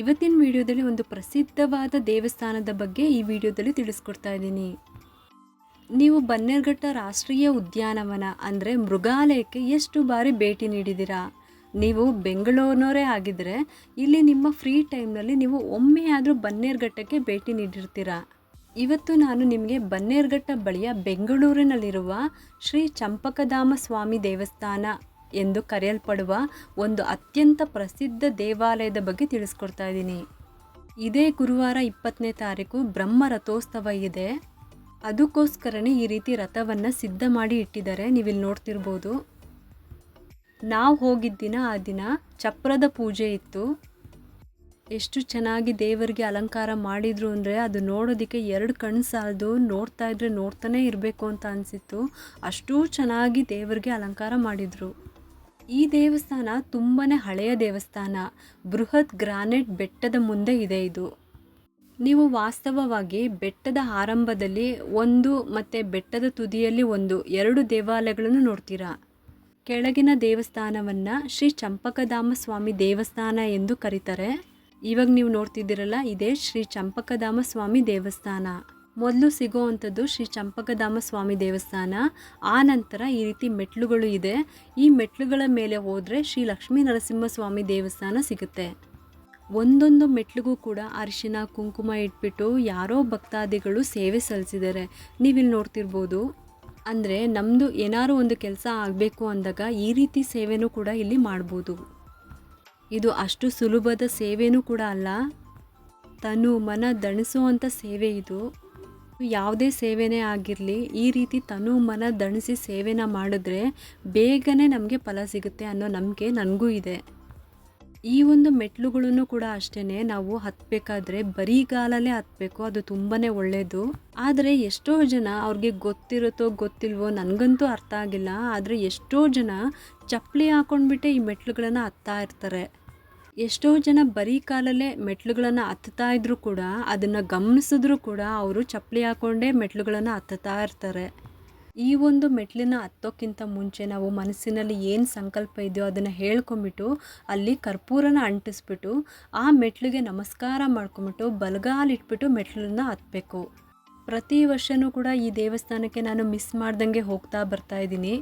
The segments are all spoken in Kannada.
ಇವತ್ತಿನ ವಿಡಿಯೋದಲ್ಲಿ ಒಂದು ಪ್ರಸಿದ್ಧವಾದ ದೇವಸ್ಥಾನದ ಬಗ್ಗೆ ಈ ವಿಡಿಯೋದಲ್ಲಿ ತಿಳಿಸ್ಕೊಡ್ತಾ ಇದ್ದೀನಿ. ನೀವು ಬನ್ನೇರ್ಘಟ್ಟ ರಾಷ್ಟ್ರೀಯ ಉದ್ಯಾನವನ ಅಂದರೆ ಮೃಗಾಲಯಕ್ಕೆ ಎಷ್ಟು ಬಾರಿ ಭೇಟಿ ನೀಡಿದ್ದೀರಾ? ನೀವು ಬೆಂಗಳೂರಿನವರೇ ಆಗಿದ್ದರೆ ಇಲ್ಲಿ ನಿಮ್ಮ ಫ್ರೀ ಟೈಮ್ನಲ್ಲಿ ನೀವು ಒಮ್ಮೆ ಆದರೂ ಬನ್ನೇರ್ಘಟ್ಟಕ್ಕೆ ಭೇಟಿ ನೀಡಿರ್ತೀರಾ? ಇವತ್ತು ನಾನು ನಿಮಗೆ ಬನ್ನೇರ್ಘಟ್ಟ ಬಳಿಯ ಬೆಂಗಳೂರಿನಲ್ಲಿರುವ ಶ್ರೀ ಚಂಪಕಧಾಮ ಸ್ವಾಮಿ ದೇವಸ್ಥಾನ ಎಂದು ಕರೆಯಲ್ಪಡುವ ಒಂದು ಅತ್ಯಂತ ಪ್ರಸಿದ್ಧ ದೇವಾಲಯದ ಬಗ್ಗೆ ತಿಳಿಸ್ಕೊಡ್ತಾ ಇದ್ದೀನಿ. ಇದೇ ಗುರುವಾರ ಇಪ್ಪತ್ತನೇ ತಾರೀಕು ಬ್ರಹ್ಮ ರಥೋತ್ಸವ ಇದೆ. ಅದಕ್ಕೋಸ್ಕರನೇ ಈ ರೀತಿ ರಥವನ್ನು ಸಿದ್ಧ ಮಾಡಿ ಇಟ್ಟಿದ್ದಾರೆ. ನೀವಿಲ್ಲಿ ನೋಡ್ತಿರ್ಬೋದು. ನಾವು ಹೋಗಿದ್ದ ದಿನ ಆ ದಿನ ಚಪ್ರದ ಪೂಜೆ ಇತ್ತು. ಎಷ್ಟು ಚೆನ್ನಾಗಿ ದೇವರಿಗೆ ಅಲಂಕಾರ ಮಾಡಿದ್ರು ಅಂದರೆ ಅದು ನೋಡೋದಕ್ಕೆ ಎರಡು ಕಣ್ಣು ಸಾಲದು. ನೋಡ್ತಾ ಇದ್ರೆ ನೋಡ್ತಾನೇ ಇರಬೇಕು ಅಂತ ಅನಿಸಿತ್ತು. ಅಷ್ಟೂ ಚೆನ್ನಾಗಿ ದೇವರಿಗೆ ಅಲಂಕಾರ ಮಾಡಿದರು. ಈ ದೇವಸ್ಥಾನ ತುಂಬಾ ಹಳೆಯ ದೇವಸ್ಥಾನ. ಬೃಹತ್ ಗ್ರಾನೈಟ್ ಬೆಟ್ಟದ ಮುಂದೆ ಇದೆ ಇದು. ನೀವು ವಾಸ್ತವವಾಗಿ ಬೆಟ್ಟದ ಆರಂಭದಲ್ಲಿ ಒಂದು ಮತ್ತು ಬೆಟ್ಟದ ತುದಿಯಲ್ಲಿ ಒಂದು, ಎರಡು ದೇವಾಲಯಗಳನ್ನು ನೋಡ್ತೀರಾ? ಕೆಳಗಿನ ದೇವಸ್ಥಾನವನ್ನು ಶ್ರೀ ಚಂಪಕಧಾಮ ಸ್ವಾಮಿ ದೇವಸ್ಥಾನ ಎಂದು ಕರೀತಾರೆ. ಇವಾಗ ನೀವು ನೋಡ್ತಿದ್ದೀರಲ್ಲ, ಇದೇ ಶ್ರೀ ಚಂಪಕಧಾಮ ಸ್ವಾಮಿ ದೇವಸ್ಥಾನ. ಮೊದಲು ಸಿಗೋವಂಥದ್ದು ಶ್ರೀ ಚಂಪಕಧಾಮ ಸ್ವಾಮಿ ದೇವಸ್ಥಾನ. ಆ ನಂತರ ಈ ರೀತಿ ಮೆಟ್ಲುಗಳು ಇದೆ. ಈ ಮೆಟ್ಲುಗಳ ಮೇಲೆ ಹೋದರೆ ಶ್ರೀ ಲಕ್ಷ್ಮೀ ನರಸಿಂಹಸ್ವಾಮಿ ದೇವಸ್ಥಾನ ಸಿಗುತ್ತೆ. ಒಂದೊಂದು ಮೆಟ್ಲಿಗೂ ಕೂಡ ಅರಿಶಿನ, ಕುಂಕುಮ ಇಟ್ಬಿಟ್ಟು ಯಾರೋ ಭಕ್ತಾದಿಗಳು ಸೇವೆ ಸಲ್ಲಿಸಿದ್ದಾರೆ. ನೀವಿಲ್ಲಿ ನೋಡ್ತಿರ್ಬೋದು. ಅಂದರೆ ನಮ್ಮದು ಏನಾರು ಒಂದು ಕೆಲಸ ಆಗಬೇಕು ಅಂದಾಗ ಈ ರೀತಿ ಸೇವೆನೂ ಕೂಡ ಇಲ್ಲಿ ಮಾಡ್ಬೋದು. ಇದು ಅಷ್ಟು ಸುಲಭದ ಸೇವೆನೂ ಕೂಡ ಅಲ್ಲ. ತನು ಮನ ದಣಿಸುವಂಥ ಸೇವೆ ಇದು. ಯಾವುದೇ ಸೇವೆನೇ ಆಗಿರಲಿ, ಈ ರೀತಿ ತನು ಮನ ದಣಿಸಿ ಸೇವೆನ ಮಾಡಿದ್ರೆ ಬೇಗನೆ ನಮಗೆ ಫಲ ಸಿಗುತ್ತೆ ಅನ್ನೋ ನಂಬಿಕೆ ನನಗೂ ಇದೆ. ಈ ಒಂದು ಮೆಟ್ಲುಗಳನ್ನು ಕೂಡ ಅಷ್ಟೇ ನಾವು ಹತ್ತಬೇಕಾದ್ರೆ ಬರೀಗಾಲಲ್ಲೇ ಹತ್ತಬೇಕು ಅದು ತುಂಬಾ ಒಳ್ಳೆಯದು ಆದರೆ ಎಷ್ಟೋ ಜನ ಅವ್ರಿಗೆ ಗೊತ್ತಿರುತ್ತೋ ಗೊತ್ತಿಲ್ವೋ ನನಗಂತೂ ಅರ್ಥ ಆಗಿಲ್ಲ, ಆದರೆ ಎಷ್ಟೋ ಜನ ಚಪ್ಪಲಿ ಹಾಕೊಂಡ್ಬಿಟ್ಟೆ ಈ ಮೆಟ್ಲುಗಳನ್ನು ಹತ್ತಾ ಇರ್ತಾರೆ. ಎಷ್ಟೋ ಜನ ಬರೀ ಕಾಲಲ್ಲೇ ಮೆಟ್ಲುಗಳನ್ನು ಹತ್ತುತ್ತಾ ಇದ್ದರೂ ಕೂಡ ಅದನ್ನು ಗಮನಿಸಿದ್ರು ಕೂಡ ಅವರು ಚಪ್ಪಲಿ ಹಾಕೊಂಡೇ ಮೆಟ್ಲುಗಳನ್ನು ಹತ್ತುತ್ತಾ ಇರ್ತಾರೆ. ಈ ಒಂದು ಮೆಟ್ಲಿನ ಹತ್ತೋಕ್ಕಿಂತ ಮುಂಚೆ ನಾವು ಮನಸ್ಸಿನಲ್ಲಿ ಏನು ಸಂಕಲ್ಪ ಇದೆಯೋ ಅದನ್ನು ಹೇಳ್ಕೊಂಬಿಟ್ಟು ಅಲ್ಲಿ ಕರ್ಪೂರನ ಅಂಟಿಸ್ಬಿಟ್ಟು ಆ ಮೆಟ್ಲಿಗೆ ನಮಸ್ಕಾರ ಮಾಡ್ಕೊಂಬಿಟ್ಟು ಬಲಗಾಲಿಟ್ಬಿಟ್ಟು ಮೆಟ್ಲನ್ನ ಹತ್ತಬೇಕು ಪ್ರತಿ ವರ್ಷವೂ ಕೂಡ ಈ ದೇವಸ್ಥಾನಕ್ಕೆ ನಾನು ಮಿಸ್ ಮಾಡ್ದಂಗೆ ಹೋಗ್ತಾ ಬರ್ತಾ ಇದ್ದೀನಿ.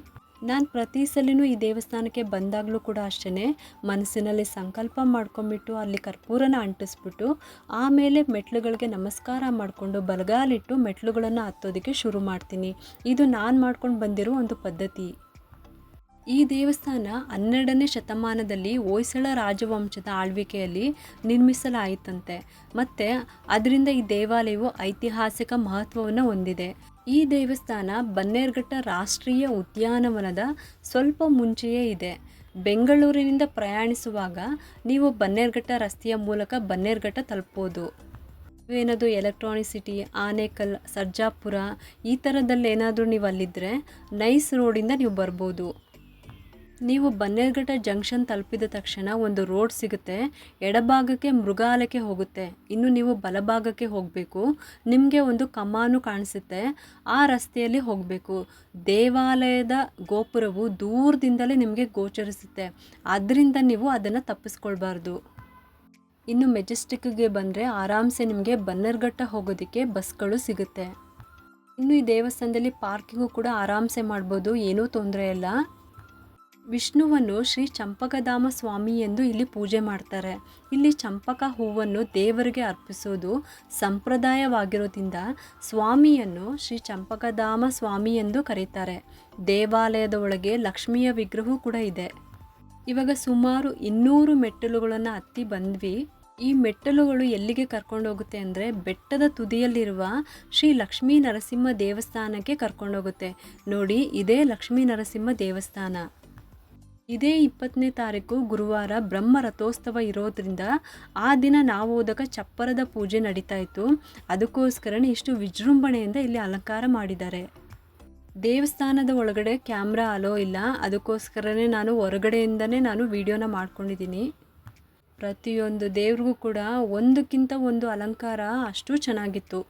ನಾನು ಪ್ರತಿ ಸಲಿನೂ ಈ ದೇವಸ್ಥಾನಕ್ಕೆ ಬಂದಾಗಲೂ ಕೂಡ ಅಷ್ಟೇ ಮನಸ್ಸಿನಲ್ಲಿ ಸಂಕಲ್ಪ ಮಾಡ್ಕೊಂಬಿಟ್ಟು ಅಲ್ಲಿ ಕರ್ಪೂರನ ಅಂಟಿಸ್ಬಿಟ್ಟು ಆಮೇಲೆ ಮೆಟ್ಲುಗಳಿಗೆ ನಮಸ್ಕಾರ ಮಾಡಿಕೊಂಡು ಬಲಗಾಲಿಟ್ಟು ಮೆಟ್ಲುಗಳನ್ನು ಹತ್ತೋದಕ್ಕೆ ಶುರು ಮಾಡ್ತೀನಿ. ಇದು ನಾನು ಮಾಡ್ಕೊಂಡು ಬಂದಿರೋ ಒಂದು ಪದ್ಧತಿ. ಈ ದೇವಸ್ಥಾನ ಹನ್ನೆರಡನೇ ಶತಮಾನದಲ್ಲಿ ಹೊಯ್ಸಳ ರಾಜವಂಶದ ಆಳ್ವಿಕೆಯಲ್ಲಿ ನಿರ್ಮಿಸಲಾಯಿತಂತೆ. ಮತ್ತು ಅದರಿಂದ ಈ ದೇವಾಲಯವು ಐತಿಹಾಸಿಕ ಮಹತ್ವವನ್ನು ಹೊಂದಿದೆ. ಈ ದೇವಸ್ಥಾನ ಬನ್ನೇರ್ಘಟ್ಟ ರಾಷ್ಟ್ರೀಯ ಉದ್ಯಾನವನದ ಸ್ವಲ್ಪ ಮುಂಚೆಯೇ ಇದೆ. ಬೆಂಗಳೂರಿನಿಂದ ಪ್ರಯಾಣಿಸುವಾಗ ನೀವು ಬನ್ನೇರ್ಘಟ್ಟ ರಸ್ತೆಯ ಮೂಲಕ ಬನ್ನೇರ್ಘಟ್ಟ ತಲುಪ್ಬೋದು ಎಲೆಕ್ಟ್ರಾನಿಕ್ ಸಿಟಿ, ಆನೇಕಲ್, ಸರ್ಜಾಪುರ ಈ ಥರದಲ್ಲೇನಾದರೂ ನೀವು ಅಲ್ಲಿದ್ದರೆ ನೈಸ್ ರೋಡಿಂದ ನೀವು ಬರ್ಬೋದು. ನೀವು ಬನ್ನೇರ್ಘಟ್ಟ ಜಂಕ್ಷನ್ ತಲುಪಿದ ತಕ್ಷಣ ಒಂದು ರೋಡ್ ಸಿಗುತ್ತೆ. ಎಡಭಾಗಕ್ಕೆ ಮೃಗಾಲಯಕ್ಕೆ ಹೋಗುತ್ತೆ. ಇನ್ನು ನೀವು ಬಲಭಾಗಕ್ಕೆ ಹೋಗಬೇಕು. ನಿಮಗೆ ಒಂದು ಕಮಾನು ಕಾಣಿಸುತ್ತೆ. ಆ ರಸ್ತೆಯಲ್ಲಿ ಹೋಗಬೇಕು. ದೇವಾಲಯದ ಗೋಪುರವು ದೂರದಿಂದಲೇ ನಿಮಗೆ ಗೋಚರಿಸುತ್ತೆ. ಅದರಿಂದ ನೀವು ಅದನ್ನು ತಪ್ಪಿಸ್ಕೊಳ್ಬಾರ್ದು. ಇನ್ನು ಮೆಜೆಸ್ಟಿಕ್ಗೆ ಬಂದರೆ ಆರಾಮ್ಸೆ ನಿಮಗೆ ಬನ್ನೇರ್ಘಟ್ಟ ಹೋಗೋದಕ್ಕೆ ಬಸ್ಗಳು ಸಿಗುತ್ತೆ. ಇನ್ನು ಈ ದೇವಸ್ಥಾನದಲ್ಲಿ ಪಾರ್ಕಿಂಗು ಕೂಡ ಆರಾಮ್ಸೆ ಮಾಡ್ಬೋದು. ಏನೂ ತೊಂದರೆ ಇಲ್ಲ. ವಿಷ್ಣುವನ್ನು ಶ್ರೀ ಚಂಪಕಧಾಮ ಸ್ವಾಮಿ ಎಂದು ಇಲ್ಲಿ ಪೂಜೆ ಮಾಡ್ತಾರೆ. ಇಲ್ಲಿ ಚಂಪಕ ಹೂವನ್ನು ದೇವರಿಗೆ ಅರ್ಪಿಸೋದು ಸಂಪ್ರದಾಯವಾಗಿರೋದ್ರಿಂದ ಸ್ವಾಮಿಯನ್ನು ಶ್ರೀ ಚಂಪಕಧಾಮ ಸ್ವಾಮಿ ಎಂದು ಕರೀತಾರೆ. ದೇವಾಲಯದ ಒಳಗೆ ಲಕ್ಷ್ಮಿಯ ವಿಗ್ರಹವೂ ಕೂಡ ಇದೆ. ಇವಾಗ ಸುಮಾರು ಇನ್ನೂರು ಮೆಟ್ಟಲುಗಳನ್ನು ಹತ್ತಿ ಬಂದ್ವಿ. ಈ ಮೆಟ್ಟಲುಗಳು ಎಲ್ಲಿಗೆ ಕರ್ಕೊಂಡೋಗುತ್ತೆ ಅಂದರೆ ಬೆಟ್ಟದ ತುದಿಯಲ್ಲಿರುವ ಶ್ರೀ ಲಕ್ಷ್ಮೀ ನರಸಿಂಹ ದೇವಸ್ಥಾನಕ್ಕೆ ಕರ್ಕೊಂಡೋಗುತ್ತೆ ನೋಡಿ, ಇದೇ ಲಕ್ಷ್ಮೀ ನರಸಿಂಹ ದೇವಸ್ಥಾನ. ಇದೇ ಇಪ್ಪತ್ತನೇ ತಾರೀಕು ಗುರುವಾರ ಬ್ರಹ್ಮ ರಥೋತ್ಸವ ಇರೋದ್ರಿಂದ ಆ ದಿನ ನಾವು ಹೋದಾಗ ಚಪ್ಪರದ ಪೂಜೆ ನಡೀತಾ ಇತ್ತು. ಅದಕ್ಕೋಸ್ಕರನೇ ಇಷ್ಟು ವಿಜೃಂಭಣೆಯಿಂದ ಇಲ್ಲಿ ಅಲಂಕಾರ ಮಾಡಿದ್ದಾರೆ. ದೇವಸ್ಥಾನದ ಒಳಗಡೆ ಕ್ಯಾಮ್ರಾ ಅಲೋ ಇಲ್ಲ. ಅದಕ್ಕೋಸ್ಕರನೇ ನಾನು ಹೊರಗಡೆಯಿಂದನೇ ನಾನು ವಿಡಿಯೋನ ಮಾಡ್ಕೊಂಡಿದ್ದೀನಿ. ಪ್ರತಿಯೊಂದು ದೇವ್ರಿಗೂ ಕೂಡ ಒಂದಕ್ಕಿಂತ ಒಂದು ಅಲಂಕಾರ ಅಷ್ಟು ಚೆನ್ನಾಗಿತ್ತು.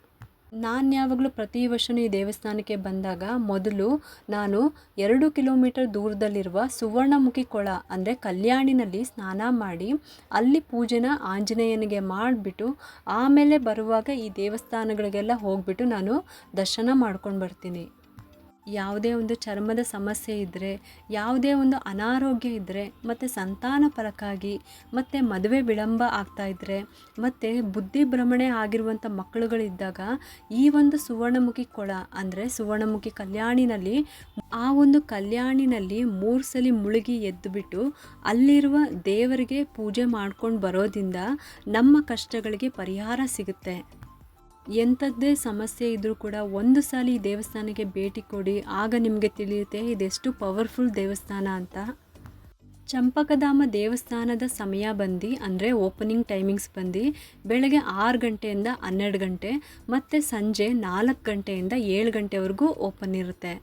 ನಾನು ಯಾವಾಗಲೂ ಪ್ರತಿ ವರ್ಷವೂ ಈ ದೇವಸ್ಥಾನಕ್ಕೆ ಬಂದಾಗ ಮೊದಲು ನಾನು ಎರಡು ಕಿಲೋಮೀಟರ್ ದೂರದಲ್ಲಿರುವ ಸುವರ್ಣಮುಖಿ ಕೊಳ ಅಂದರೆ ಕಲ್ಯಾಣಿನಲ್ಲಿ ಸ್ನಾನ ಮಾಡಿ ಅಲ್ಲಿ ಪೂಜೆನ ಆಂಜನೇಯನಿಗೆ ಮಾಡಿಬಿಟ್ಟು ಆಮೇಲೆ ಬರುವಾಗ ಈ ದೇವಸ್ಥಾನಗಳಿಗೆಲ್ಲ ಹೋಗ್ಬಿಟ್ಟು ನಾನು ದರ್ಶನ ಮಾಡ್ಕೊಂಡು ಬರ್ತೀನಿ. ಯಾವುದೇ ಒಂದು ಚರ್ಮದ ಸಮಸ್ಯೆ ಇದ್ದರೆ ಯಾವುದೇ ಒಂದು ಅನಾರೋಗ್ಯ ಇದ್ದರೆ ಮತ್ತು ಸಂತಾನ ಪರಕ್ಕಾಗಿ, ಮತ್ತು ಮದುವೆ ವಿಳಂಬ ಆಗ್ತಾ ಇದ್ದರೆ ಮತ್ತು ಬುದ್ಧಿ ಭ್ರಮಣೆ ಆಗಿರುವಂಥ ಮಕ್ಕಳುಗಳಿದ್ದಾಗ ಈ ಒಂದು ಸುವರ್ಣಮುಖಿ ಕೊಳ ಅಂದರೆ ಸುವರ್ಣಮುಖಿ ಕಲ್ಯಾಣಿನಲ್ಲಿ, ಆ ಒಂದು ಕಲ್ಯಾಣಿನಲ್ಲಿ ಮೂರು ಸಲ ಮುಳುಗಿ ಎದ್ದುಬಿಟ್ಟು ಅಲ್ಲಿರುವ ದೇವರಿಗೆ ಪೂಜೆ ಮಾಡ್ಕೊಂಡು ಬರೋದ್ರಿಂದ ನಮ್ಮ ಕಷ್ಟಗಳಿಗೆ ಪರಿಹಾರ ಸಿಗುತ್ತೆ. ಎಂಥದ್ದೇ ಸಮಸ್ಯೆ ಇದ್ದರೂ ಕೂಡ ಒಂದು ಸಲ ಈ ದೇವಸ್ಥಾನಕ್ಕೆ ಭೇಟಿ ಕೊಡಿ, ಆಗ ನಿಮಗೆ ತಿಳಿಯುತ್ತೆ ಇದೆಷ್ಟು ಪವರ್ಫುಲ್ ದೇವಸ್ಥಾನ ಅಂತ. ಚಂಪಕಧಾಮ ದೇವಸ್ಥಾನದ ಸಮಯ ಬಂದು, ಅಂದರೆ ಓಪನಿಂಗ್ ಟೈಮಿಂಗ್ಸ್ ಬಂದು ಬೆಳಗ್ಗೆ ಆರು ಗಂಟೆಯಿಂದ ಹನ್ನೆರಡು ಗಂಟೆ ಮತ್ತು ಸಂಜೆ ನಾಲ್ಕು ಗಂಟೆಯಿಂದ ಏಳು ಗಂಟೆವರೆಗೂ ಓಪನ್ ಇರುತ್ತೆ.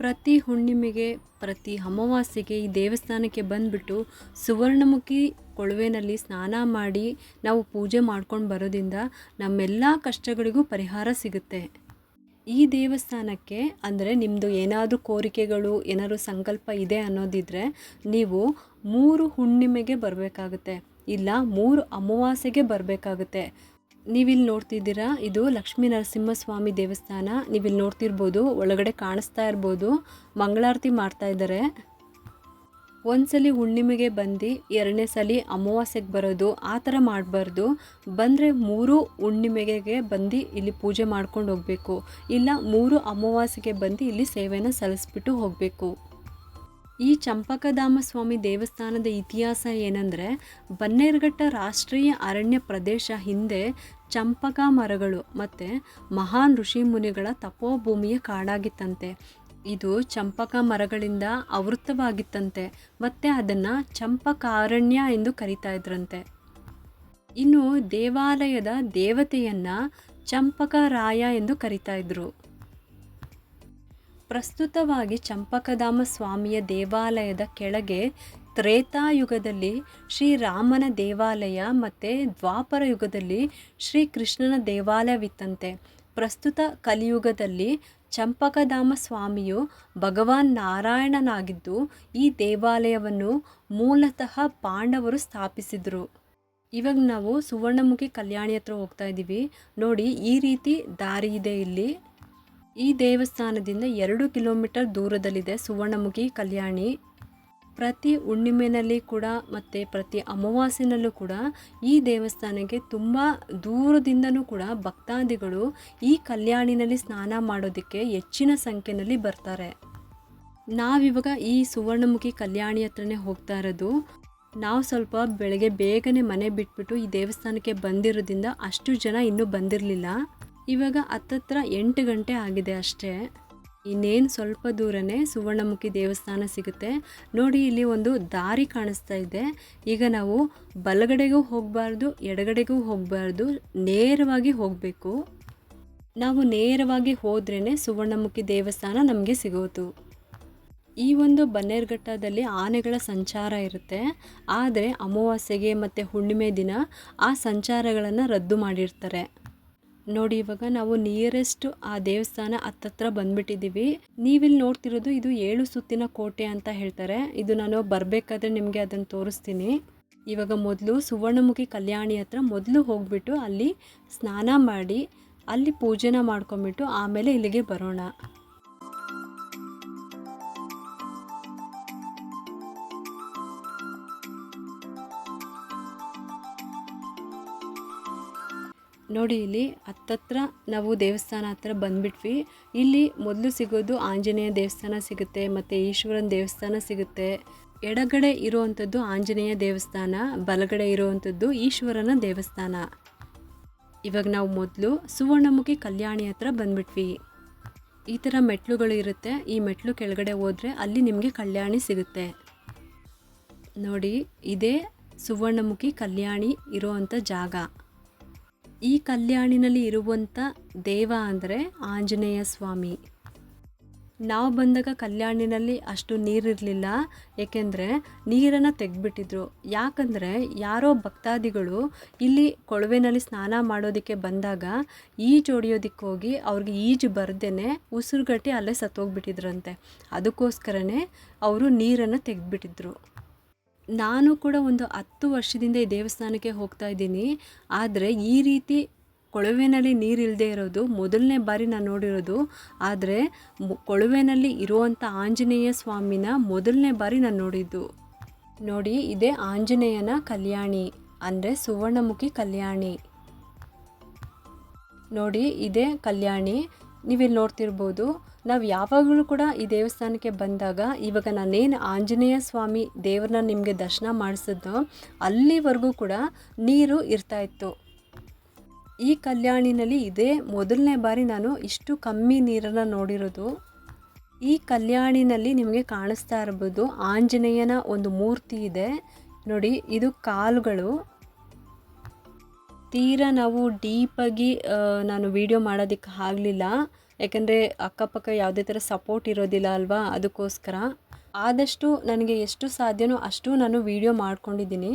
ಪ್ರತಿ ಹುಣ್ಣಿಮೆಗೆ, ಪ್ರತಿ ಅಮಾವಾಸ್ಯೆಗೆ ಈ ದೇವಸ್ಥಾನಕ್ಕೆ ಬಂದುಬಿಟ್ಟು ಸುವರ್ಣಮುಖಿ ಕೊಳವೆನಲ್ಲಿ ಸ್ನಾನ ಮಾಡಿ ನಾವು ಪೂಜೆ ಮಾಡ್ಕೊಂಡು ಬರೋದ್ರಿಂದ ನಮ್ಮೆಲ್ಲ ಕಷ್ಟಗಳಿಗೂ ಪರಿಹಾರ ಸಿಗುತ್ತೆ. ಈ ದೇವಸ್ಥಾನಕ್ಕೆ ಅಂದರೆ ನಿಮ್ಮದು ಏನಾದರೂ ಕೋರಿಕೆಗಳು, ಏನಾದರೂ ಸಂಕಲ್ಪ ಇದೆ ಅನ್ನೋದಿದ್ದರೆ ನೀವು ಮೂರು ಹುಣ್ಣಿಮೆಗೆ ಬರಬೇಕಾಗುತ್ತೆ. ಇಲ್ಲ, ಮೂರು ಅಮಾವಾಸ್ಯೆಗೆ ಬರಬೇಕಾಗುತ್ತೆ. ನೀವಿಲ್ಲಿ ನೋಡ್ತಿದ್ದೀರಾ, ಇದು ಲಕ್ಷ್ಮೀ ನರಸಿಂಹಸ್ವಾಮಿ ದೇವಸ್ಥಾನ. ನೀವಿಲ್ಲಿ ನೋಡ್ತಿರ್ಬೋದು, ಒಳಗಡೆ ಕಾಣಿಸ್ತಾ ಇರ್ಬೋದು, ಮಂಗಳಾರತಿ ಮಾಡ್ತಾ ಇದ್ದಾರೆ. ಒಂದ್ಸಲಿ ಹುಣ್ಣಿಮೆಗೆ ಬಂದು, ಎರಡನೇ ಸಲ ಅಮಾವಾಸ್ಯೆಗೆ ಬರೋದು, ಆ ಥರ ಮಾಡಬಾರ್ದು. ಬಂದರೆ ಮೂರು ಹುಣ್ಣಿಮೆಗೆ ಬಂದು ಇಲ್ಲಿ ಪೂಜೆ ಮಾಡ್ಕೊಂಡು ಹೋಗಬೇಕು. ಇಲ್ಲ ಮೂರು ಅಮಾವಾಸ್ಯೆಗೆ ಬಂದು ಇಲ್ಲಿ ಸೇವೆಯನ್ನು ಸಲ್ಲಿಸ್ಬಿಟ್ಟು ಹೋಗಬೇಕು. ಈ ಚಂಪಕಧಾಮ ಸ್ವಾಮಿ ದೇವಸ್ಥಾನದ ಇತಿಹಾಸ ಏನಂದರೆ ಬನ್ನೇರುಘಟ್ಟ ರಾಷ್ಟ್ರೀಯ ಅರಣ್ಯ ಪ್ರದೇಶ ಹಿಂದೆ ಚಂಪಕ ಮರಗಳು ಮತ್ತು ಮಹಾನ್ ಋಷಿ ಮುನಿಗಳ ತಪೋಭೂಮಿಯ ಕಾಡಾಗಿತ್ತಂತೆ. ಇದು ಚಂಪಕ ಮರಗಳಿಂದ ಆವೃತವಾಗಿತ್ತಂತೆ ಮತ್ತು ಅದನ್ನು ಚಂಪಕಾರಣ್ಯ ಎಂದು ಕರಿತಾ ಇದ್ರಂತೆ. ಇನ್ನು ದೇವಾಲಯದ ದೇವತೆಯನ್ನ ಚಂಪಕರಾಯ ಎಂದು ಕರಿತಾ ಇದ್ರು. ಪ್ರಸ್ತುತವಾಗಿ ಚಂಪಕಧಾಮ ಸ್ವಾಮಿಯ ದೇವಾಲಯದ ಕೆಳಗೆ ತ್ರೇತಾಯುಗದಲ್ಲಿ ಶ್ರೀರಾಮನ ದೇವಾಲಯ ಮತ್ತು ದ್ವಾಪರ ಯುಗದಲ್ಲಿ ಶ್ರೀಕೃಷ್ಣನ ದೇವಾಲಯವಿತ್ತಂತೆ. ಪ್ರಸ್ತುತ ಕಲಿಯುಗದಲ್ಲಿ ಚಂಪಕಧಾಮ ಸ್ವಾಮಿಯು ಭಗವಾನ್ ನಾರಾಯಣನಾಗಿದ್ದು, ಈ ದೇವಾಲಯವನ್ನು ಮೂಲತಃ ಪಾಂಡವರು ಸ್ಥಾಪಿಸಿದರು. ಇವಾಗ ನಾವು ಸುವರ್ಣಮುಖಿ ಕಲ್ಯಾಣಿ ಹತ್ರ ಹೋಗ್ತಾ ಇದ್ದೀವಿ ನೋಡಿ, ಈ ರೀತಿ ದಾರಿ ಇದೆ ಇಲ್ಲಿ. ಈ ದೇವಸ್ಥಾನದಿಂದ ಎರಡು ಕಿಲೋಮೀಟರ್ ದೂರದಲ್ಲಿದೆ ಸುವರ್ಣಮುಖಿ ಕಲ್ಯಾಣಿ. ಪ್ರತಿ ಹುಣ್ಣಿಮೆನಲ್ಲಿ ಕೂಡ ಮತ್ತು ಪ್ರತಿ ಅಮಾವಾಸ್ಯೆನಲ್ಲೂ ಕೂಡ ಈ ದೇವಸ್ಥಾನಕ್ಕೆ ತುಂಬ ದೂರದಿಂದನೂ ಕೂಡ ಭಕ್ತಾದಿಗಳು ಈ ಕಲ್ಯಾಣಿನಲ್ಲಿ ಸ್ನಾನ ಮಾಡೋದಕ್ಕೆ ಹೆಚ್ಚಿನ ಸಂಖ್ಯೆಯಲ್ಲಿ ಬರ್ತಾರೆ. ನಾವಿವಾಗ ಈ ಸುವರ್ಣಮುಖಿ ಕಲ್ಯಾಣಿ ಹತ್ರನೇ ಹೋಗ್ತಾ ಇರೋದು. ನಾವು ಸ್ವಲ್ಪ ಬೆಳಗ್ಗೆ ಬೇಗನೆ ಮನೆ ಬಿಟ್ಬಿಟ್ಟು ಈ ದೇವಸ್ಥಾನಕ್ಕೆ ಬಂದಿರೋದ್ರಿಂದ ಅಷ್ಟು ಜನ ಇನ್ನೂ ಬಂದಿರಲಿಲ್ಲ. ಇವಾಗ ಹತ್ತತ್ರ ಎಂಟು ಗಂಟೆ ಆಗಿದೆ ಅಷ್ಟೇ. ಇನ್ನೇನು ಸ್ವಲ್ಪ ದೂರನೇ ಸುವರ್ಣಮುಖಿ ದೇವಸ್ಥಾನ ಸಿಗುತ್ತೆ. ನೋಡಿ, ಇಲ್ಲಿ ಒಂದು ದಾರಿ ಕಾಣಿಸ್ತಾ ಇದೆ. ಈಗ ನಾವು ಬಲಗಡೆಗೂ ಹೋಗಬಾರ್ದು, ಎಡಗಡೆಗೂ ಹೋಗಬಾರ್ದು, ನೇರವಾಗಿ ಹೋಗಬೇಕು. ನಾವು ನೇರವಾಗಿ ಹೋದ್ರೇ ಸುವರ್ಣಮುಖಿ ದೇವಸ್ಥಾನ ನಮಗೆ ಸಿಗೋದು. ಈ ಒಂದು ಬನ್ನೇರುಘಟ್ಟದಲ್ಲಿ ಆನೆಗಳ ಸಂಚಾರ ಇರುತ್ತೆ. ಆದರೆ ಅಮಾವಾಸ್ಯೆಗೆ ಮತ್ತು ಹುಣ್ಣಿಮೆ ದಿನ ಆ ಸಂಚಾರಗಳನ್ನು ರದ್ದು ಮಾಡಿರ್ತಾರೆ. ನೋಡಿ, ಇವಾಗ ನಾವು ನಿಯರೆಸ್ಟ್ ಆ ದೇವಸ್ಥಾನ ಹತ್ತತ್ರ ಬಂದ್ಬಿಟ್ಟಿದ್ದೀವಿ. ನೀವಿಲ್ಲಿ ನೋಡ್ತಿರೋದು ಇದು ಏಳು ಸುತ್ತಿನ ಕೋಟೆ ಅಂತ ಹೇಳ್ತಾರೆ. ಇದು ನಾನು ಬರಬೇಕಾದ್ರೆ ನಿಮಗೆ ಅದನ್ನು ತೋರಿಸ್ತೀನಿ. ಇವಾಗ ಮೊದಲು ಸುವರ್ಣಮುಖಿ ಕಲ್ಯಾಣಿ ಹತ್ರ ಮೊದಲು ಹೋಗ್ಬಿಟ್ಟು ಅಲ್ಲಿ ಸ್ನಾನ ಮಾಡಿ, ಅಲ್ಲಿ ಪೂಜೆನ ಮಾಡ್ಕೊಂಬಿಟ್ಟು ಆಮೇಲೆ ಇಲ್ಲಿಗೆ ಬರೋಣ. ನೋಡಿ ಇಲ್ಲಿ ಹತ್ತತ್ರ ನಾವು ದೇವಸ್ಥಾನ ಹತ್ರ ಬಂದ್ಬಿಟ್ವಿ. ಇಲ್ಲಿ ಮೊದಲು ಸಿಗೋದು ಆಂಜನೇಯ ದೇವಸ್ಥಾನ ಸಿಗುತ್ತೆ, ಮತ್ತು ಈಶ್ವರನ ದೇವಸ್ಥಾನ ಸಿಗುತ್ತೆ. ಎಡಗಡೆ ಇರುವಂಥದ್ದು ಆಂಜನೇಯ ದೇವಸ್ಥಾನ, ಬಲಗಡೆ ಇರುವಂಥದ್ದು ಈಶ್ವರನ ದೇವಸ್ಥಾನ. ಇವಾಗ ನಾವು ಮೊದಲು ಸುವರ್ಣಮುಖಿ ಕಲ್ಯಾಣಿ ಹತ್ರ ಬಂದ್ಬಿಟ್ವಿ. ಈ ಥರ ಮೆಟ್ಲುಗಳು ಇರುತ್ತೆ. ಈ ಮೆಟ್ಲು ಕೆಳಗಡೆ ಹೋದರೆ ಅಲ್ಲಿ ನಿಮಗೆ ಕಲ್ಯಾಣಿ ಸಿಗುತ್ತೆ. ನೋಡಿ, ಇದೇ ಸುವರ್ಣಮುಖಿ ಕಲ್ಯಾಣಿ ಇರೋವಂಥ ಜಾಗ. ಈ ಕಲ್ಯಾಣಿನಲ್ಲಿ ಇರುವಂಥ ದೇವ ಅಂದರೆ ಆಂಜನೇಯ ಸ್ವಾಮಿ. ನಾವು ಬಂದಾಗ ಕಲ್ಯಾಣಿನಲ್ಲಿ ಅಷ್ಟು ನೀರಿರಲಿಲ್ಲ, ಏಕೆಂದರೆ ನೀರನ್ನು ತೆಗೆದ್ಬಿಟ್ಟಿದ್ರು. ಯಾಕಂದರೆ ಯಾರೋ ಭಕ್ತಾದಿಗಳು ಇಲ್ಲಿ ಕೊಳವೆನಲ್ಲಿ ಸ್ನಾನ ಮಾಡೋದಕ್ಕೆ ಬಂದಾಗ ಈಜು ಹೋಗಿ ಅವ್ರಿಗೆ ಈಜು ಬರ್ದೇ ಉಸಿರುಗಟ್ಟಿ ಅಲ್ಲೇ ಸತ್ತೋಗ್ಬಿಟ್ಟಿದ್ರಂತೆ. ಅದಕ್ಕೋಸ್ಕರನೇ ಅವರು ನೀರನ್ನು ತೆಗೆದ್ಬಿಟ್ಟಿದ್ರು. ನಾನು ಕೂಡ ಒಂದು ಹತ್ತು ವರ್ಷದಿಂದ ಈ ದೇವಸ್ಥಾನಕ್ಕೆ ಹೋಗ್ತಾ ಇದ್ದೀನಿ. ಆದರೆ ಈ ರೀತಿ ಕೊಳವೆನಲ್ಲಿ ನೀರಿಲ್ಲದೆ ಇರೋದು ಮೊದಲನೇ ಬಾರಿ ನಾನು ನೋಡಿರೋದು. ಆದರೆ ಕೊಳವೆನಲ್ಲಿ ಇರುವಂಥ ಆಂಜನೇಯ ಸ್ವಾಮಿನ ಮೊದಲನೇ ಬಾರಿ ನಾನು ನೋಡಿದ್ದು. ನೋಡಿ, ಇದೇ ಆಂಜನೇಯನ ಕಲ್ಯಾಣಿ, ಅಂದರೆ ಸುವರ್ಣಮುಖಿ ಕಲ್ಯಾಣಿ. ನೋಡಿ, ಇದೇ ಕಲ್ಯಾಣಿ. ನೀವಿಲ್ಲಿ ನೋಡ್ತಿರ್ಬೋದು, ನಾವು ಯಾವಾಗಲೂ ಕೂಡ ಈ ದೇವಸ್ಥಾನಕ್ಕೆ ಬಂದಾಗ ಇವಾಗ ನಾನೇನು ಆಂಜನೇಯ ಸ್ವಾಮಿ ದೇವ್ರನ್ನ ನಿಮಗೆ ದರ್ಶನ ಮಾಡಿಸಿದ್ನೋ ಅಲ್ಲಿವರೆಗೂ ಕೂಡ ನೀರು ಇರ್ತಾ ಇತ್ತು. ಈ ಕಲ್ಯಾಣಿನಲ್ಲಿ ಇದೇ ಮೊದಲನೇ ಬಾರಿ ನಾನು ಇಷ್ಟು ಕಮ್ಮಿ ನೀರನ್ನು ನೋಡಿರೋದು. ಈ ಕಲ್ಯಾಣಿನಲ್ಲಿ ನಿಮಗೆ ಕಾಣಿಸ್ತಾ ಇರ್ಬೋದು, ಆಂಜನೇಯನ ಒಂದು ಮೂರ್ತಿ ಇದೆ. ನೋಡಿ, ಇದು ಕಾಲುಗಳು. ತೀರಾ ನಾವು ಡೀಪಾಗಿ ನಾನು ವಿಡಿಯೋ ಮಾಡೋದಕ್ಕೆ ಆಗಲಿಲ್ಲ. ಯಾಕಂದರೆ ಅಕ್ಕಪಕ್ಕ ಯಾವುದೇ ಥರ ಸಪೋರ್ಟ್ ಇರೋದಿಲ್ಲ ಅಲ್ವಾ? ಅದಕ್ಕೋಸ್ಕರ. ಆದಷ್ಟು ನನಗೆ ಎಷ್ಟು ಸಾಧ್ಯನೋ ಅಷ್ಟು ನಾನು ವಿಡಿಯೋ ಮಾಡ್ಕೊಂಡಿದ್ದೀನಿ.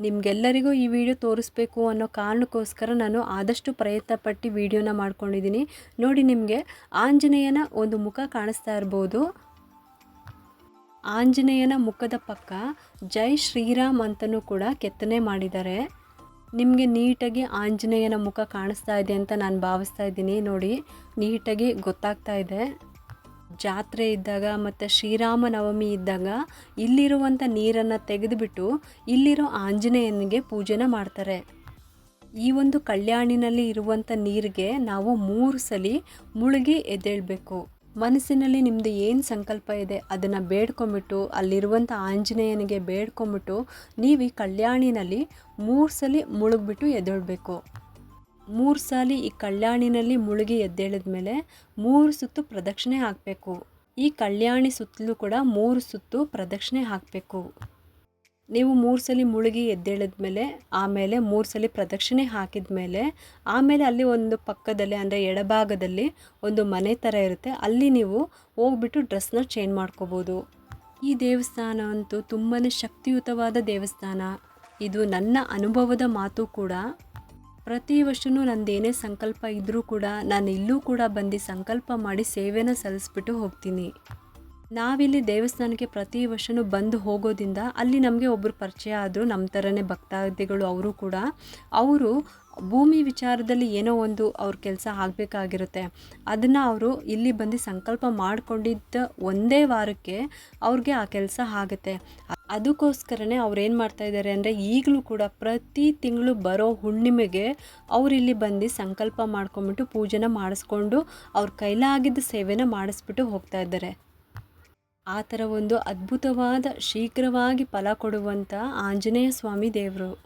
ನಿಮಗೆಲ್ಲರಿಗೂ ಈ ವಿಡಿಯೋ ತೋರಿಸ್ಬೇಕು ಅನ್ನೋ ಕಾರಣಕ್ಕೋಸ್ಕರ ನಾನು ಆದಷ್ಟು ಪ್ರಯತ್ನ ಪಟ್ಟು ವಿಡಿಯೋನ ಮಾಡ್ಕೊಂಡಿದ್ದೀನಿ. ನೋಡಿ ನಿಮಗೆ ಆಂಜನೇಯನ ಒಂದು ಮುಖ ಕಾಣಿಸ್ತಾ ಇರ್ಬೋದು. ಆಂಜನೇಯನ ಮುಖದ ಪಕ್ಕ ಜೈ ಶ್ರೀರಾಮ್ ಅಂತಲೂ ಕೂಡ ಕೆತ್ತನೆ ಮಾಡಿದ್ದಾರೆ. ನಿಮಗೆ ನೀಟಾಗಿ ಆಂಜನೇಯನ ಮುಖ ಕಾಣಿಸ್ತಾ ಇದೆ ಅಂತ ನಾನು ಭಾವಿಸ್ತಾ ಇದ್ದೀನಿ. ನೋಡಿ, ನೀಟಾಗಿ ಗೊತ್ತಾಗ್ತಾ ಇದೆ. ಜಾತ್ರೆ ಇದ್ದಾಗ ಮತ್ತು ಶ್ರೀರಾಮ ನವಮಿ ಇದ್ದಾಗ ಇಲ್ಲಿರುವಂಥ ನೀರನ್ನು ತೆಗೆದುಬಿಟ್ಟು ಇಲ್ಲಿರೋ ಆಂಜನೇಯನಿಗೆ ಪೂಜೆನ ಮಾಡ್ತಾರೆ. ಈ ಒಂದು ಕಲ್ಯಾಣಿನಲ್ಲಿ ಇರುವಂಥ ನೀರಿಗೆ ನಾವು ಮೂರು ಸಲ ಮುಳುಗಿ ಎದ್ದೇಳಬೇಕು. ಮನಸ್ಸಿನಲ್ಲಿ ನಿಮ್ಮದು ಏನು ಸಂಕಲ್ಪ ಇದೆ ಅದನ್ನು ಬೇಡ್ಕೊಂಬಿಟ್ಟು ಅಲ್ಲಿರುವಂಥ ಆಂಜನೇಯನಿಗೆ ಬೇಡ್ಕೊಂಬಿಟ್ಟು ನೀವು ಈ ಕಲ್ಯಾಣಿನಲ್ಲಿ ಮೂರು ಸಲ ಮುಳುಗ್ಬಿಟ್ಟು ಎದ್ದೇಳಬೇಕು. ಮೂರು ಸಲ ಈ ಕಲ್ಯಾಣಿನಲ್ಲಿ ಮುಳುಗಿ ಎದ್ದೇಳಿದ ಮೇಲೆ ಮೂರು ಸುತ್ತು ಪ್ರದಕ್ಷಿಣೆ ಹಾಕಬೇಕು. ಈ ಕಲ್ಯಾಣಿ ಸುತ್ತಲೂ ಕೂಡ ಮೂರು ಸುತ್ತು ಪ್ರದಕ್ಷಿಣೆ ಹಾಕಬೇಕು. ನೀವು ಮೂರು ಸಲ ಮುಳುಗಿ ಎದ್ದೇಳಿದ ಮೇಲೆ, ಆಮೇಲೆ ಮೂರು ಸಲ ಪ್ರದಕ್ಷಿಣೆ ಹಾಕಿದ ಮೇಲೆ, ಆಮೇಲೆ ಅಲ್ಲಿ ಒಂದು ಪಕ್ಕದಲ್ಲಿ ಅಂದರೆ ಎಡಭಾಗದಲ್ಲಿ ಒಂದು ಮನೆ ಥರ ಇರುತ್ತೆ. ಅಲ್ಲಿ ನೀವು ಹೋಗ್ಬಿಟ್ಟು ಡ್ರೆಸ್ನ ಚೇಂಜ್ ಮಾಡ್ಕೋಬೋದು. ಈ ದೇವಸ್ಥಾನ ಅಂತೂ ತುಂಬಾ ಶಕ್ತಿಯುತವಾದ ದೇವಸ್ಥಾನ. ಇದು ನನ್ನ ಅನುಭವದ ಮಾತು ಕೂಡ. ಪ್ರತಿ ವರ್ಷವೂ ನಂದೇನೇ ಸಂಕಲ್ಪ ಇದ್ದರೂ ಕೂಡ ನಾನು ಇಲ್ಲೂ ಕೂಡ ಬಂದು ಸಂಕಲ್ಪ ಮಾಡಿ ಸೇವೆನ ಸಲ್ಲಿಸ್ಬಿಟ್ಟು ಹೋಗ್ತೀನಿ. ನಾವಿಲ್ಲಿ ದೇವಸ್ಥಾನಕ್ಕೆ ಪ್ರತಿ ವರ್ಷವೂ ಬಂದು ಹೋಗೋದಿಂದ ಅಲ್ಲಿ ನಮಗೆ ಒಬ್ಬರು ಪರಿಚಯ ಆದರು ನಮ್ಮ ಥರನೇ ಭಕ್ತಾದಿಗಳು ಅವರು ಕೂಡ. ಅವರು ಭೂಮಿ ವಿಚಾರದಲ್ಲಿ ಏನೋ ಒಂದು ಅವ್ರ ಕೆಲಸ ಆಗಬೇಕಾಗಿರುತ್ತೆ. ಅದನ್ನು ಅವರು ಇಲ್ಲಿ ಬಂದು ಸಂಕಲ್ಪ ಮಾಡಿಕೊಂಡಿದ್ದ ಒಂದೇ ವಾರಕ್ಕೆ ಅವ್ರಿಗೆ ಆ ಕೆಲಸ ಆಗುತ್ತೆ. ಅದಕ್ಕೋಸ್ಕರನೇ ಅವ್ರು ಏನು ಮಾಡ್ತಾ ಇದ್ದಾರೆ ಅಂದರೆ ಈಗಲೂ ಕೂಡ ಪ್ರತಿ ತಿಂಗಳು ಬರೋ ಹುಣ್ಣಿಮೆಗೆ ಅವ್ರು ಇಲ್ಲಿ ಬಂದು ಸಂಕಲ್ಪ ಮಾಡ್ಕೊಂಬಿಟ್ಟು ಪೂಜೆನ ಮಾಡಿಸ್ಕೊಂಡು ಅವ್ರ ಕೈಲಾಗಿದ್ದ ಸೇವೆನ ಮಾಡಿಸ್ಬಿಟ್ಟು ಹೋಗ್ತಾ ಇದ್ದಾರೆ. ಆ ಥರ ಒಂದು ಅದ್ಭುತವಾದ ಶೀಘ್ರವಾಗಿ ಫಲ ಕೊಡುವಂಥ ಆಂಜನೇಯ ಸ್ವಾಮಿ ದೇವರು.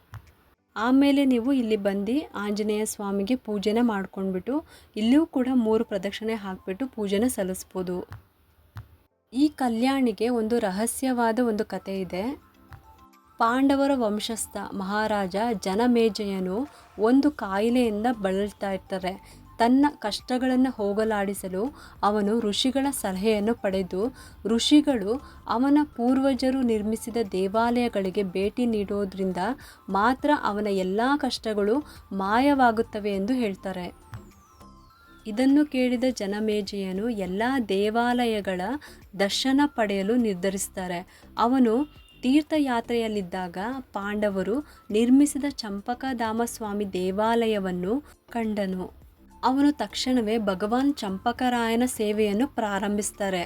ಆಮೇಲೆ ನೀವು ಇಲ್ಲಿ ಬಂದು ಆಂಜನೇಯ ಸ್ವಾಮಿಗೆ ಪೂಜೆನ ಮಾಡ್ಕೊಂಡ್ಬಿಟ್ಟು ಇಲ್ಲಿಯೂ ಕೂಡ ಮೂರು ಪ್ರದಕ್ಷಿಣೆ ಹಾಕಿಬಿಟ್ಟು ಪೂಜೆನ ಸಲ್ಲಿಸ್ಬೋದು. ಈ ಕಲ್ಯಾಣಿಗೆ ಒಂದು ರಹಸ್ಯವಾದ ಒಂದು ಕತೆ ಇದೆ. ಪಾಂಡವರ ವಂಶಸ್ಥ ಮಹಾರಾಜ ಜನಮೇಜಯನು ಒಂದು ಕಾಯಿಲೆಯಿಂದ ಬಳಲ್ತಾ ಇರ್ತಾರೆ. ತನ್ನ ಕಷ್ಟಗಳನ್ನು ಹೋಗಲಾಡಿಸಲು ಅವನು ಋಷಿಗಳ ಸಲಹೆಯನ್ನು ಪಡೆದು, ಋಷಿಗಳು ಅವನ ಪೂರ್ವಜರು ನಿರ್ಮಿಸಿದ ದೇವಾಲಯಗಳಿಗೆ ಭೇಟಿ ನೀಡೋದ್ರಿಂದ ಮಾತ್ರ ಅವನ ಎಲ್ಲ ಕಷ್ಟಗಳು ಮಾಯವಾಗುತ್ತವೆ ಎಂದು ಹೇಳ್ತಾರೆ. ಇದನ್ನು ಕೇಳಿದ ಜನಮೇಜಯನು ಎಲ್ಲ ದೇವಾಲಯಗಳ ದರ್ಶನ ಪಡೆಯಲು ನಿರ್ಧರಿಸ್ತಾರೆ. ಅವನು ತೀರ್ಥಯಾತ್ರೆಯಲ್ಲಿದ್ದಾಗ ಪಾಂಡವರು ನಿರ್ಮಿಸಿದ ಚಂಪಕಧಾಮ ಸ್ವಾಮಿ ದೇವಾಲಯವನ್ನು ಕಂಡನು. ಅವನು ತಕ್ಷಣವೇ ಭಗವಾನ್ ಚಂಪಕರಾಯನ ಸೇವೆಯನ್ನು ಪ್ರಾರಂಭಿಸ್ತಾರೆ.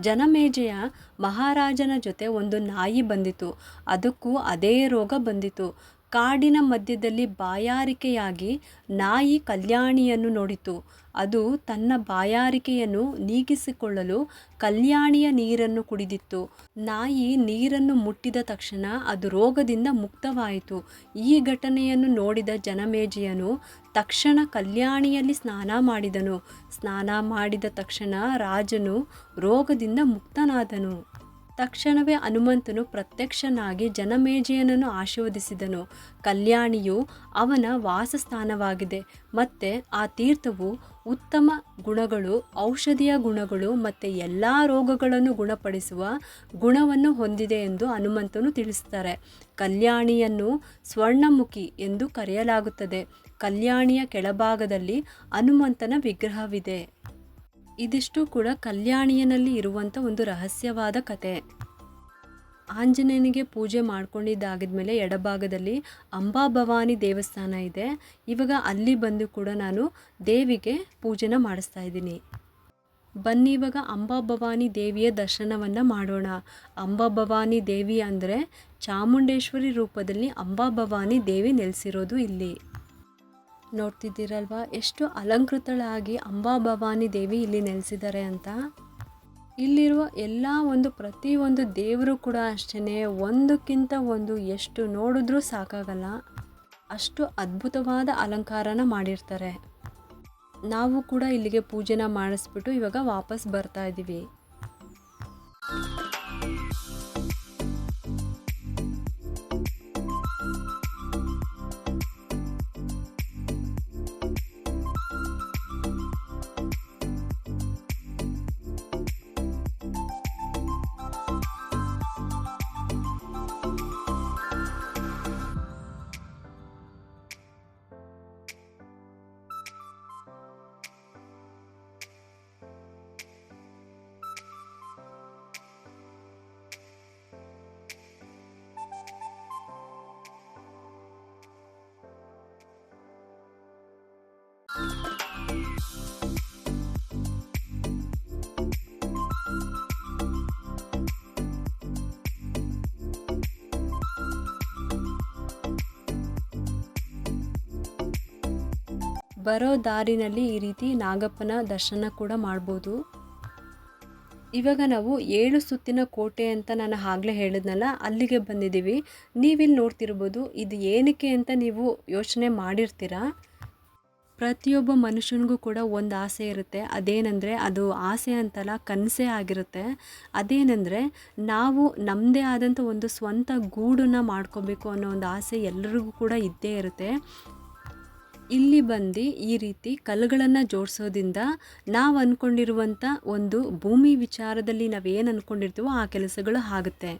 ಜನಮೇಜಯ ಮಹಾರಾಜನ ಜೊತೆ ಒಂದು ನಾಯಿ ಬಂದಿತು. ಅದಕ್ಕೂ ಅದೇ ರೋಗ ಬಂದಿತು. ಕಾಡಿನ ಮಧ್ಯದಲ್ಲಿ ಬಾಯಾರಿಕೆಯಾಗಿ ನಾಯಿ ಕಲ್ಯಾಣಿಯನ್ನು ನೋಡಿತು. ಅದು ತನ್ನ ಬಾಯಾರಿಕೆಯನ್ನು ನೀಗಿಸಿಕೊಳ್ಳಲು ಕಲ್ಯಾಣಿಯ ನೀರನ್ನು ಕುಡಿದಿತ್ತು. ನಾಯಿ ನೀರನ್ನು ಮುಟ್ಟಿದ ತಕ್ಷಣ ಅದು ರೋಗದಿಂದ ಮುಕ್ತವಾಯಿತು. ಈ ಘಟನೆಯನ್ನು ನೋಡಿದ ಜನಮೇಜಯನು ತಕ್ಷಣ ಕಲ್ಯಾಣಿಯಲ್ಲಿ ಸ್ನಾನ ಮಾಡಿದನು. ಸ್ನಾನ ಮಾಡಿದ ತಕ್ಷಣ ರಾಜನು ರೋಗದಿಂದ ಮುಕ್ತನಾದನು. ತಕ್ಷಣವೇ ಹನುಮಂತನು ಪ್ರತ್ಯಕ್ಷನಾಗಿ ಜನಮೇಜಯನನ್ನು ಆಶೀರ್ವದಿಸಿದನು. ಕಲ್ಯಾಣಿಯು ಅವನ ವಾಸಸ್ಥಾನವಾಗಿದೆ. ಮತ್ತು ಆ ತೀರ್ಥವು ಉತ್ತಮ ಗುಣಗಳು, ಔಷಧಿಯ ಗುಣಗಳು ಮತ್ತು ಎಲ್ಲ ರೋಗಗಳನ್ನು ಗುಣಪಡಿಸುವ ಗುಣವನ್ನು ಹೊಂದಿದೆ ಎಂದು ಹನುಮಂತನು ತಿಳಿಸ್ತಾರೆ ಕಲ್ಯಾಣಿಯನ್ನು ಸ್ವರ್ಣಮುಖಿ ಎಂದು ಕರೆಯಲಾಗುತ್ತದೆ. ಕಲ್ಯಾಣಿಯ ಕೆಳಭಾಗದಲ್ಲಿ ಹನುಮಂತನ ವಿಗ್ರಹವಿದೆ. ಇದಿಷ್ಟು ಕೂಡ ಕಲ್ಯಾಣಿಯನಲ್ಲಿ ಇರುವಂಥ ಒಂದು ರಹಸ್ಯವಾದ ಕತೆ. ಆಂಜನೇಯನಿಗೆ ಪೂಜೆ ಮಾಡ್ಕೊಂಡಿದ್ದಾಗಿದ್ಮೇಲೆ ಎಡಭಾಗದಲ್ಲಿ ಅಂಬಾಭವಾನಿ ದೇವಸ್ಥಾನ ಇದೆ. ಇವಾಗ ಅಲ್ಲಿ ಬಂದು ಕೂಡ ನಾನು ದೇವಿಗೆ ಪೂಜೆನ ಮಾಡಿಸ್ತಾ ಇದ್ದೀನಿ. ಬನ್ನಿ ಇವಾಗ ಅಂಬಾಭವಾನಿ ದೇವಿಯ ದರ್ಶನವನ್ನು ಮಾಡೋಣ. ಅಂಬಾಭವಾನಿ ದೇವಿ ಅಂದರೆ ಚಾಮುಂಡೇಶ್ವರಿ ರೂಪದಲ್ಲಿ ಅಂಬಾಭವಾನಿ ದೇವಿ ನೆಲೆಸಿರೋದು ಇಲ್ಲಿ. ನೋಡ್ತಿದ್ದೀರಲ್ವಾ? ಎಷ್ಟು ಅಲಂಕೃತಳಾಗಿ ಅಂಬಾಭವಾನಿ ದೇವಿ ಇಲ್ಲಿ ನೆಲೆಸಿದ್ದಾರೆ ಅಂತ. ಇಲ್ಲಿರುವ ಎಲ್ಲ ಒಂದು ಪ್ರತಿಯೊಂದು ದೇವರು ಕೂಡ ಅಷ್ಟೇ ಒಂದಕ್ಕಿಂತ ಒಂದು ಎಷ್ಟು ನೋಡಿದ್ರೂ ಸಾಕಾಗಲ್ಲ. ಅಷ್ಟು ಅದ್ಭುತವಾದ ಅಲಂಕಾರನ ಮಾಡಿರ್ತಾರೆ. ನಾವು ಕೂಡ ಇಲ್ಲಿಗೆ ಪೂಜೆನ ಮಾಡಿಸ್ಬಿಟ್ಟು ಇವಾಗ ವಾಪಸ್ ಬರ್ತಾ ಇದ್ದೀವಿ ಬರೋ ದಾರಿನಲ್ಲಿ ಈ ರೀತಿ ನಾಗಪ್ಪನ ದರ್ಶನ ಕೂಡ ಮಾಡ್ಬೋದು. ಇವಾಗ ನಾವು ಏಳು ಸುತ್ತಿನ ಕೋಟೆ ಅಂತ ನಾನು ಆಗಲೇ ಹೇಳಿದ್ನಲ್ಲ, ಅಲ್ಲಿಗೆ ಬಂದಿದ್ದೀವಿ. ನೀವಿಲ್ಲಿ ನೋಡ್ತಿರ್ಬೋದು, ಇದು ಏನಕ್ಕೆ ಅಂತ ನೀವು ಯೋಚನೆ ಮಾಡಿರ್ತೀರಾ? ಪ್ರತಿಯೊಬ್ಬ ಮನುಷ್ಯನಿಗೂ ಕೂಡ ಒಂದು ಆಸೆ ಇರುತ್ತೆ. ಅದೇನೆಂದರೆ, ಅದು ಆಸೆ ಅಂತಲ್ಲ, ಕನಸೇ ಆಗಿರುತ್ತೆ. ಅದೇನೆಂದರೆ, ನಾವು ನಮ್ಮದೇ ಆದಂಥ ಒಂದು ಸ್ವಂತ ಗೂಡನ್ನು ಮಾಡ್ಕೋಬೇಕು ಅನ್ನೋ ಒಂದು ಆಸೆ ಎಲ್ಲರಿಗೂ ಕೂಡ ಇದ್ದೇ ಇರುತ್ತೆ. ಇಲ್ಲಿ ಬಂದು ಈ ರೀತಿ ಕಲ್ಲುಗಳನ್ನು ಜೋಡಿಸೋದ್ರಿಂದ ನಾವು ಅಂದ್ಕೊಂಡಿರುವಂಥ ಒಂದು ಭೂಮಿ ವಿಚಾರದಲ್ಲಿ ನಾವು ಏನು ಅಂದ್ಕೊಂಡಿರ್ತೀವೋ ಆ ಕೆಲಸಗಳು ಆಗುತ್ತೆ.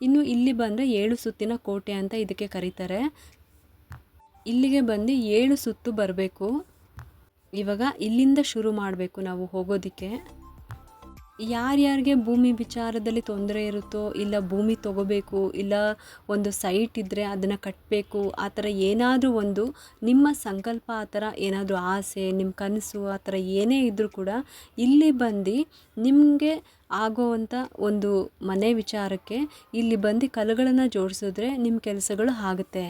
ಇನ್ನು ಇಲ್ಲಿ ಬಂದರೆ ಏಳು ಸುತ್ತಿನ ಕೋಟೆ ಅಂತ ಇದಕ್ಕೆ ಕರೀತಾರೆ. ಇಲ್ಲಿಗೆ ಬಂದು ಏಳು ಸುತ್ತು ಬರಬೇಕು. ಇವಾಗ ಇಲ್ಲಿಂದ ಶುರು ಮಾಡಬೇಕು ನಾವು ಹೋಗೋದಕ್ಕೆ. ಯಾರ್ಯಾರಿಗೆ ಭೂಮಿ ವಿಚಾರದಲ್ಲಿ ತೊಂದರೆ ಇರುತ್ತೋ ಇಲ್ಲ ಭೂಮಿ ತೊಗೋಬೇಕು ಇಲ್ಲ ಒಂದು ಸೈಟ್ ಇದ್ದರೆ ಅದನ್ನು ಕಟ್ಟಬೇಕು ಆ ಥರ ಏನಾದರೂ ಒಂದು ನಿಮ್ಮ ಸಂಕಲ್ಪ, ಆ ಥರ ಏನಾದರೂ ಆಸೆ, ನಿಮ್ಮ ಕನಸು, ಆ ಥರ ಏನೇ ಇದ್ದರೂ ಕೂಡ ಇಲ್ಲಿ ಬಂದು ನಿಮಗೆ ಆಗೋವಂಥ ಒಂದು ಮನೆ ವಿಚಾರಕ್ಕೆ ಇಲ್ಲಿ ಬಂದು ಕಲ್ಲುಗಳನ್ನು ಜೋಡಿಸಿದ್ರೆ ನಿಮ್ಮ ಕೆಲಸಗಳು ಆಗುತ್ತೆ.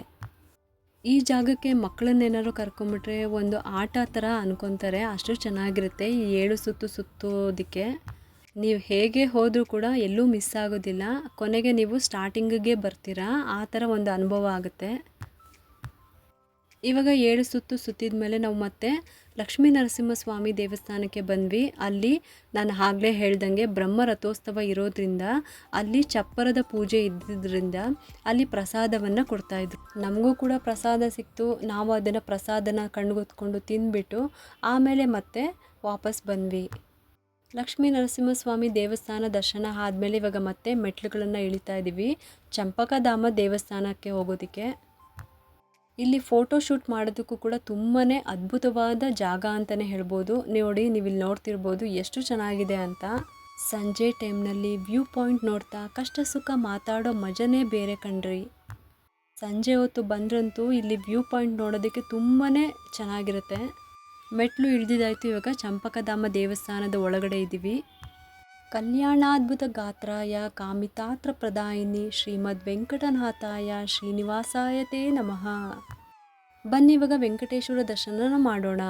ಈ ಜಾಗಕ್ಕೆ ಮಕ್ಕಳನ್ನೇನಾದ್ರು ಕರ್ಕೊಂಬಿಟ್ರೆ ಒಂದು ಆಟ ಥರ ಅನ್ಕೊತಾರೆ, ಅಷ್ಟು ಚೆನ್ನಾಗಿರುತ್ತೆ. ಈ ಏಳು ಸುತ್ತು ಸುತ್ತೋದಕ್ಕೆ ನೀವು ಹೇಗೆ ಹೋದರೂ ಕೂಡ ಎಲ್ಲೂ ಮಿಸ್ ಆಗೋದಿಲ್ಲ. ಕೊನೆಗೆ ನೀವು ಸ್ಟಾರ್ಟಿಂಗಿಗೆ ಬರ್ತೀರಾ. ಆ ಥರ ಒಂದು ಅನುಭವ ಆಗುತ್ತೆ. ಇವಾಗ ಏಳು ಸುತ್ತು ಸುತ್ತಿದ ಮೇಲೆ ನಾವು ಮತ್ತೆ ಲಕ್ಷ್ಮೀ ನರಸಿಂಹಸ್ವಾಮಿ ದೇವಸ್ಥಾನಕ್ಕೆ ಬಂದ್ವಿ. ಅಲ್ಲಿ ನಾನು ಆಗಲೇ ಹೇಳ್ದಂಗೆ ಬ್ರಹ್ಮ ರಥೋತ್ಸವ ಇರೋದ್ರಿಂದ, ಅಲ್ಲಿ ಚಪ್ಪರದ ಪೂಜೆ ಇದ್ದಿದ್ದರಿಂದ ಅಲ್ಲಿ ಪ್ರಸಾದವನ್ನು ಕೊಡ್ತಾಯಿದ್ರು ನಮಗೂ ಕೂಡ ಪ್ರಸಾದ ಸಿಕ್ತು. ನಾವು ಅದನ್ನು ಪ್ರಸಾದನ ಕಣ್ಗೊತ್ಕೊಂಡು ತಿಂದ್ಬಿಟ್ಟು ಆಮೇಲೆ ಮತ್ತೆ ವಾಪಸ್ ಬಂದ್ವಿ. ಲಕ್ಷ್ಮೀ ನರಸಿಂಹಸ್ವಾಮಿ ದೇವಸ್ಥಾನ ದರ್ಶನ ಆದಮೇಲೆ ಇವಾಗ ಮತ್ತೆ ಮೆಟ್ಲುಗಳನ್ನು ಇಳಿತಾ ಇದ್ದೀವಿ ಚಂಪಕಧಾಮ ದೇವಸ್ಥಾನಕ್ಕೆ ಹೋಗೋದಕ್ಕೆ. ಇಲ್ಲಿ ಫೋಟೋ ಶೂಟ್ ಮಾಡೋದಕ್ಕೂ ಕೂಡ ತುಂಬಾ ಅದ್ಭುತವಾದ ಜಾಗ ಅಂತಲೇ ಹೇಳ್ಬೋದು. ನೋಡಿ ನೀವು ಇಲ್ಲಿ ನೋಡ್ತಿರ್ಬೋದು ಎಷ್ಟು ಚೆನ್ನಾಗಿದೆ ಅಂತ. ಸಂಜೆ ಟೈಮ್ನಲ್ಲಿ ವ್ಯೂ ಪಾಯಿಂಟ್ ನೋಡ್ತಾ ಕಷ್ಟ ಸುಖ ಮಾತಾಡೋ ಮಜನೇ ಬೇರೆ ಕಣ್ರಿ. ಸಂಜೆ ಹೊತ್ತು ಬಂದ್ರಂತೂ ಇಲ್ಲಿ ವ್ಯೂ ಪಾಯಿಂಟ್ ನೋಡೋದಕ್ಕೆ ತುಂಬಾ ಚೆನ್ನಾಗಿರುತ್ತೆ. ಮೆಟ್ಲು ಇಳಿದಿದ್ದಾಯಿತು ಇವಾಗ ಚಂಪಕಧಾಮ ದೇವಸ್ಥಾನದ ಒಳಗಡೆ ಇದ್ದೀವಿ. ಕಲ್ಯಾಣಾದ್ಭುತ ಗಾತ್ರಾಯ ಕಾಮಿತಾತ್ರ ಪ್ರದಾಯಿನಿ ಶ್ರೀಮದ್ ವೆಂಕಟನಾಥಾಯ ಶ್ರೀನಿವಾಸಾಯತೇ ನಮಃ. ಬನ್ನಿ ಇವಾಗ ವೆಂಕಟೇಶ್ವರ ದರ್ಶನ ಮಾಡೋಣ.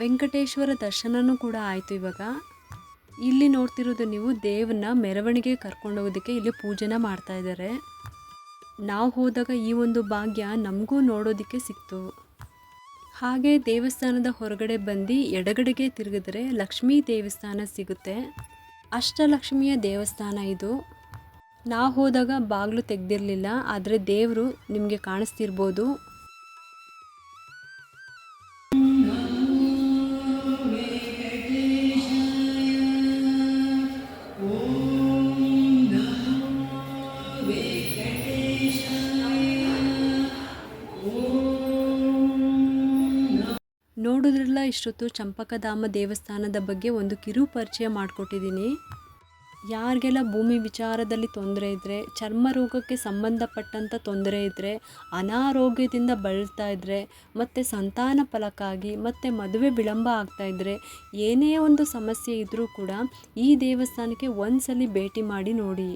ವೆಂಕಟೇಶ್ವರ ದರ್ಶನನೂ ಕೂಡ ಆಯಿತು ಇವಾಗ. ಇಲ್ಲಿ ನೋಡ್ತಿರೋದು ನೀವು ದೇವನ್ನ ಮೆರವಣಿಗೆ ಕರ್ಕೊಂಡೋಗೋದಕ್ಕೆ ಇಲ್ಲಿ ಪೂಜೆನ ಮಾಡ್ತಾ ಇದ್ದಾರೆ. ನಾವು ಹೋದಾಗ ಈ ಒಂದು ಭಾಗ್ಯ ನಮಗೂ ನೋಡೋದಕ್ಕೆ ಸಿಕ್ತು. ಹಾಗೆ ದೇವಸ್ಥಾನದ ಹೊರಗಡೆ ಬಂದು ಎಡಗಡೆಗೆ ತಿರುಗಿದ್ರೆ ಲಕ್ಷ್ಮೀ ದೇವಸ್ಥಾನ ಸಿಗುತ್ತೆ. ಅಷ್ಟಲಕ್ಷ್ಮಿಯ ದೇವಸ್ಥಾನ ಇದು. ನಾವು ಹೋದಾಗ ಬಾಗಿಲು ತೆಗೆದಿರಲಿಲ್ಲ, ಆದರೆ ದೇವರು ನಿಮಗೆ ಕಾಣಿಸ್ತಿರ್ಬೋದು. ನೋಡಿದ್ರಲ್ಲ, ಇಷ್ಟೊತ್ತು ಚಂಪಕಧಾಮ ದೇವಸ್ಥಾನದ ಬಗ್ಗೆ ಒಂದು ಕಿರು ಪರಿಚಯ ಮಾಡಿಕೊಟ್ಟಿದ್ದೀನಿ. ಯಾರಿಗೆಲ್ಲ ಭೂಮಿ ವಿಚಾರದಲ್ಲಿ ತೊಂದರೆ ಇದ್ದರೆ ಚರ್ಮ ರೋಗಕ್ಕೆ ಸಂಬಂಧಪಟ್ಟಂಥ ತೊಂದರೆ ಇದ್ದರೆ ಅನಾರೋಗ್ಯದಿಂದ ಬಳಲ್ತಾ ಇದ್ದರೆ ಮತ್ತು ಸಂತಾನ ಫಲಕ್ಕಾಗಿ, ಮತ್ತು ಮದುವೆ ವಿಳಂಬ ಆಗ್ತಾ ಇದ್ದರೆ ಏನೇ ಒಂದು ಸಮಸ್ಯೆ ಇದ್ದರೂ ಕೂಡ ಈ ದೇವಸ್ಥಾನಕ್ಕೆ ಒಂದ್ಸಲಿ ಭೇಟಿ ಮಾಡಿ ನೋಡಿ.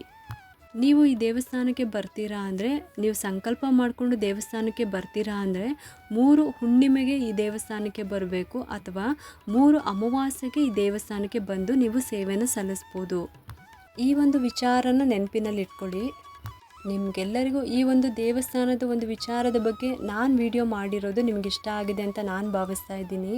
ನೀವು ಈ ದೇವಸ್ಥಾನಕ್ಕೆ ಬರ್ತೀರಾ ಅಂದರೆ, ನೀವು ಸಂಕಲ್ಪ ಮಾಡಿಕೊಂಡು ದೇವಸ್ಥಾನಕ್ಕೆ ಬರ್ತೀರಾ ಅಂದರೆ, ಮೂರು ಹುಣ್ಣಿಮೆಗೆ ಈ ದೇವಸ್ಥಾನಕ್ಕೆ ಬರಬೇಕು ಅಥವಾ ಮೂರು ಅಮಾವಾಸ್ಯೆಗೆ ಈ ದೇವಸ್ಥಾನಕ್ಕೆ ಬಂದು ನೀವು ಸೇವೆಯನ್ನು ಸಲ್ಲಿಸ್ಬೋದು. ಈ ಒಂದು ವಿಚಾರನ ನೆನಪಿನಲ್ಲಿ ಇಟ್ಕೊಳ್ಳಿ. ನಿಮಗೆಲ್ಲರಿಗೂ ಈ ಒಂದು ದೇವಸ್ಥಾನದ ಒಂದು ವಿಚಾರದ ಬಗ್ಗೆ ನಾನು ವಿಡಿಯೋ ಮಾಡಿರೋದು ನಿಮ್ಗೆ ಇಷ್ಟ ಆಗಿದೆ ಅಂತ ನಾನು ಭಾವಿಸ್ತಾ ಇದ್ದೀನಿ.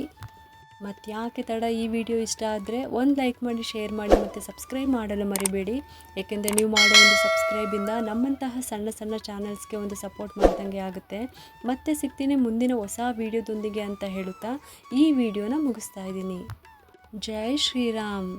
ಮತ್ತು ಯಾಕೆ ತಡ ಈ ವಿಡಿಯೋ ಇಷ್ಟ ಆದರೆ ಒಂದು ಲೈಕ್ ಮಾಡಿ ಶೇರ್ ಮಾಡಿ ಮತ್ತು ಸಬ್ಸ್ಕ್ರೈಬ್ ಮಾಡಲು ಮರಿಬೇಡಿ. ಏಕೆಂದರೆ ನೀವು ಮಾಡೋ ಒಂದು ಸಬ್ಸ್ಕ್ರೈಬಿಂದ ನಮ್ಮಂತಹ ಸಣ್ಣ ಸಣ್ಣ ಚಾನಲ್ಸ್ಗೆ ಒಂದು ಸಪೋರ್ಟ್ ಮಾಡಿದಂಗೆ ಆಗುತ್ತೆ. ಮತ್ತೆ ಸಿಗ್ತೀನಿ ಮುಂದಿನ ಹೊಸ ವಿಡಿಯೋದೊಂದಿಗೆ ಅಂತ ಹೇಳುತ್ತಾ ಈ ವಿಡಿಯೋನ ಮುಗಿಸ್ತಾ ಇದ್ದೀನಿ. ಜೈ ಶ್ರೀರಾಮ್.